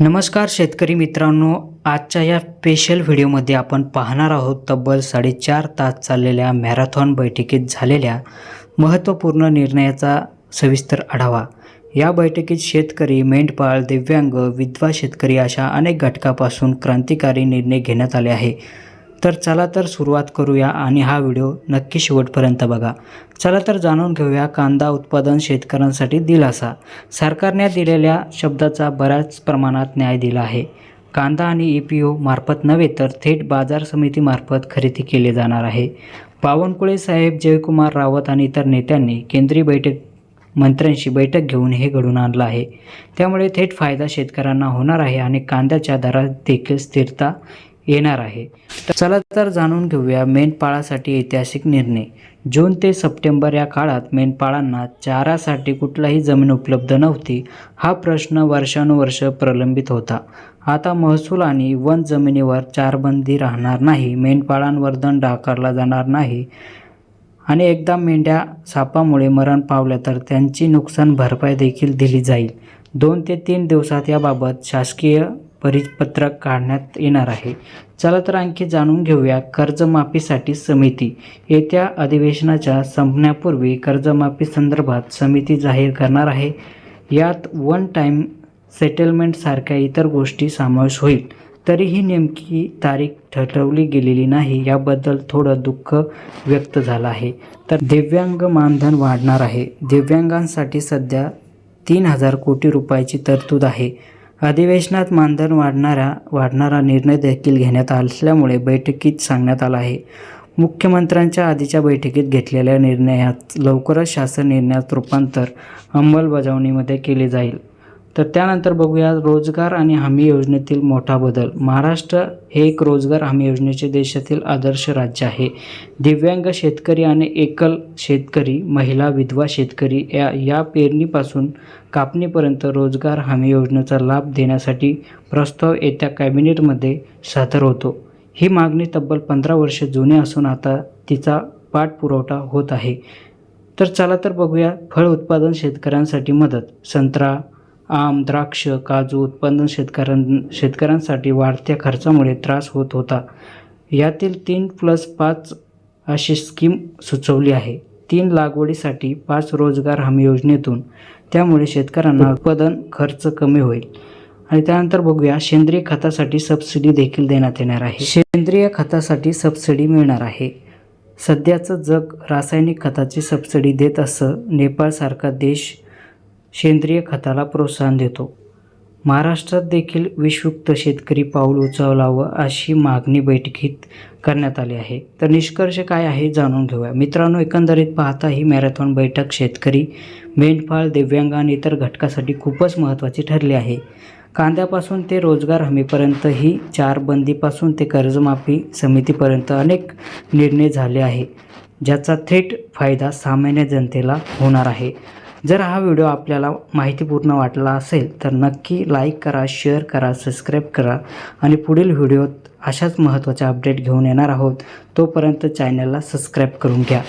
नमस्कार शेतकरी मित्रांनो आजच्या या स्पेशल व्हिडिओमध्ये आपण पाहणार आहोत तब्बल साडेचार तास चाललेल्या मॅरेथॉन बैठकीत झालेल्या महत्त्वपूर्ण निर्णयाचा सविस्तर आढावा. या बैठकीत शेतकरी मेंढपाळ दिव्यांग विधवा शेतकरी अशा अनेक घटकापासून क्रांतिकारी निर्णय घेण्यात आले आहे तर चला तर सुरुवात करूया आणि हा व्हिडिओ नक्की शेवटपर्यंत बघा. चला तर जाणून घेऊया कांदा उत्पादन शेतकऱ्यांसाठी दिलासा. सरकारने दिलेल्या शब्दाचा बऱ्याच प्रमाणात न्याय दिला आहे. कांदा आणि ई पी ओ मार्फत नव्हे तर थेट बाजार समितीमार्फत खरेदी केले जाणार आहे. बावनकुळे साहेब जयकुमार रावत आणि इतर नेत्यांनी केंद्रीय बैठक मंत्र्यांशी बैठक घेऊन हे घडून आणलं आहे. त्यामुळे थेट फायदा शेतकऱ्यांना होणार आहे आणि कांद्याच्या दरात देखील स्थिरता येणार आहे. चला तर जाणून घेऊया मेंढपाळासाठी ऐतिहासिक निर्णय. जून ते सप्टेंबर या काळात मेंढपाळांना चारासाठी कुठलाही जमीन उपलब्ध नव्हती हा प्रश्न वर्षानुवर्ष प्रलंबित होता. आता महसूल आणि वन जमिनीवर चारबंदी राहणार नाही मेंढपाळांवर दंड आकारला जाणार नाही आणि एकदा मेंढ्या सापामुळे मरण पावल्या तर त्यांची नुकसान भरपाई देखील दिली जाईल. दोन ते तीन दिवसात याबाबत शासकीय परिपत्रक काढण्यात येणार आहे. चला तर आणखी जाणून घेऊया कर्जमाफीसाठी समिती. येत्या अधिवेशनाच्या संपण्यापूर्वी कर्जमाफी संदर्भात समिती जाहीर करणार आहे. यात वन टाईम सेटलमेंटसारख्या इतर गोष्टी समावेश होईल. तरीही नेमकी तारीख ठरवली गेलेली नाही याबद्दल थोडं दुःख व्यक्त झालं आहे. तर दिव्यांग मानधन वाढणार आहे. दिव्यांगांसाठी सध्या तीन हजार कोटी रुपयाची तरतूद आहे. अधिवेशनात मानधन वाढणारा वाढणारा निर्णय देखील घेण्यात असल्यामुळे बैठकीत सांगण्यात आला आहे. मुख्यमंत्र्यांच्या आधीच्या बैठकीत घेतलेल्या निर्णयात लवकरच शासन निर्णयात रूपांतर अंमलबजावणीमध्ये केले जाईल. तर त्यानंतर बघूया रोजगार आणि हमी योजनेतील मोठा बदल. महाराष्ट्र हे एक रोजगार हमी योजनेचे देशातील आदर्श राज्य आहे. दिव्यांग शेतकरी आणि एकल शेतकरी महिला विधवा शेतकरी या या पेरणीपासून कापणीपर्यंत रोजगार हमी योजनेचा लाभ देण्यासाठी प्रस्ताव येत्या कॅबिनेटमध्ये सादर होतो. ही मागणी तब्बल पंधरा वर्ष जुनी असून आता तिचा पाठपुरवठा होत आहे. तर चला तर बघूया फळ उत्पादन शेतकऱ्यांसाठी मदत. संत्रा आम द्राक्ष काजू उत्पादन शेतकऱ्यां शेतकऱ्यांसाठी वाढत्या खर्चामुळे त्रास होत होता. यातील तीन प्लस पाच अशी स्कीम सुचवली आहे. तीन लागवडीसाठी पाच रोजगार हमी योजनेतून. त्यामुळे शेतकऱ्यांना उत्पादन खर्च कमी होईल. आणि त्यानंतर बघूया सेंद्रिय खतासाठी सबसिडी देखील देण्यात येणार आहे. सेंद्रिय खतासाठी सबसिडी मिळणार आहे. सध्याचं जग रासायनिक खताची सबसिडी देत असं नेपाळसारखा देश सेंद्रिय खताला प्रोत्साहन देतो. महाराष्ट्रात देखील विषयुक्त शेतकरी पाऊल उचलावं अशी मागणी बैठकीत करण्यात आली आहे. तर निष्कर्ष काय आहे जाणून घेऊया. मित्रांनो एकंदरीत पाहता ही मॅरेथॉन बैठक शेतकरी मेंढपाळ दिव्यांग आणि इतर घटकासाठी खूपच महत्त्वाची ठरली आहे. कांद्यापासून ते रोजगार हमीपर्यंत ही चार बंदीपासून ते कर्जमाफी समितीपर्यंत अनेक निर्णय झाले आहे ज्याचा थेट फायदा सामान्य जनतेला होणार आहे. जर हा व्हिडिओ आपल्याला माहितीपूर्ण वाटला असेल तर नक्की लाईक करा शेअर करा सबस्क्राईब करा आणि पुढील व्हिडिओत अशाच महत्त्वाच्या अपडेट घेऊन येणार आहोत. तोपर्यंत चॅनलला सबस्क्राईब करून घ्या.